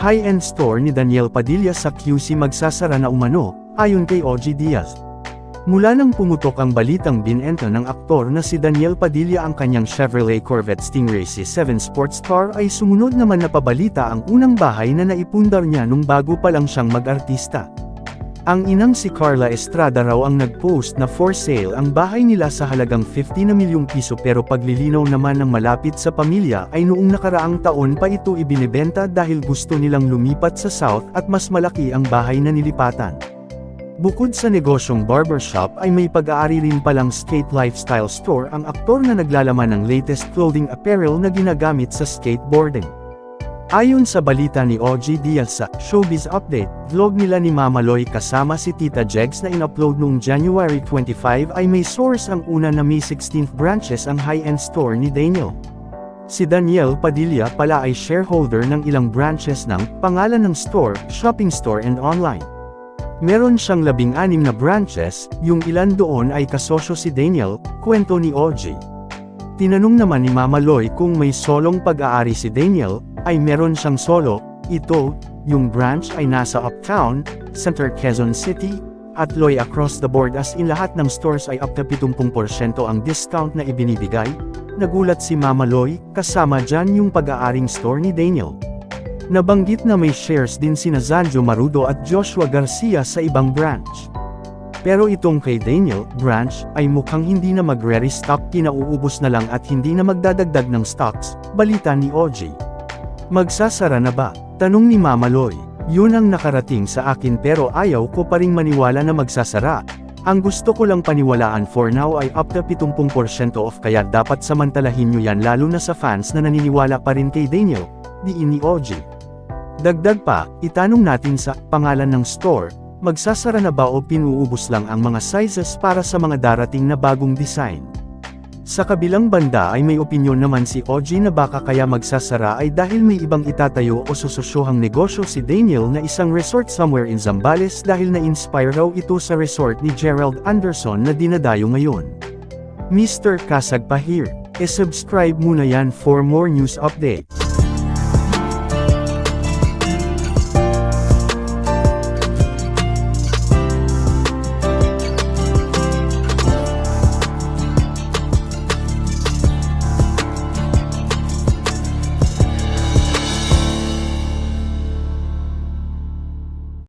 high-end store ni Daniel Padilla sa QC magsasara na umano, ayon kay OG Diaz. Mula nang pumutok ang balitang binenta ng aktor na si Daniel Padilla ang kanyang Chevrolet Corvette Stingray C7 sports car ay sumunod naman na pabalita ang unang bahay na naipundar niya nung bago pa lang siyang mag-artista. Ang inang si Carla Estrada raw ang nag-post na for sale ang bahay nila sa halagang 50 na milyong piso pero paglilinaw naman ng malapit sa pamilya ay noong nakaraang taon pa ito ibinebenta dahil gusto nilang lumipat sa South at mas malaki ang bahay na nilipatan. Bukod sa negosyong barbershop ay may pag-aari rin palang skate lifestyle store ang aktor na naglalaman ng latest clothing apparel na ginagamit sa skateboarding. Ayon sa balita ni OG Diaz sa Showbiz Update, vlog nila ni Mama Loy kasama si Tita Jegs na in-upload noong January 25 ay may source ang una na May 16th branches ang high-end store ni Daniel. Si Daniel Padilla pala ay shareholder ng ilang branches ng pangalan ng store, shopping store and online. Meron siyang labing-anim na branches, yung ilan doon ay kasosyo si Daniel, kwento ni OG. Tinanong naman ni Mama Loy kung may solong pag-aari si Daniel, ay meron siyang solo, ito, yung branch ay nasa Uptown, Center Quezon City, at Loy across the board as in lahat ng stores ay up to 70% ang discount na ibinibigay, nagulat si Mama Loy, kasama dyan yung pag-aaring store ni Daniel. Nabanggit na may shares din sina Zanjo Marudo at Joshua Garcia sa ibang branch. Pero itong kay Daniel, branch, ay mukhang hindi na magre-restock pinauubos na lang at hindi na magdadagdag ng stocks, balita ni OG. Magsasara na ba? Tanong ni Mama Loy. Yun ang nakarating sa akin pero ayaw ko pa ring maniwala na magsasara. Ang gusto ko lang paniwalaan for now ay up to 70% off kaya dapat samantalahin nyo yan lalo na sa fans na naniniwala pa rin kay Daniel, di ini OG. Dagdag pa, itanong natin sa pangalan ng store, magsasara na ba o pinuubos lang ang mga sizes para sa mga darating na bagong design. Sa kabilang banda ay may opinyon naman si OG na baka kaya magsasara ay dahil may ibang itatayo o susosyohang negosyo si Daniel na isang resort somewhere in Zambales dahil na-inspire raw ito sa resort ni Gerald Anderson na dinadayo ngayon. Mr. Kasag pa here. E-subscribe muna yan for more news updates.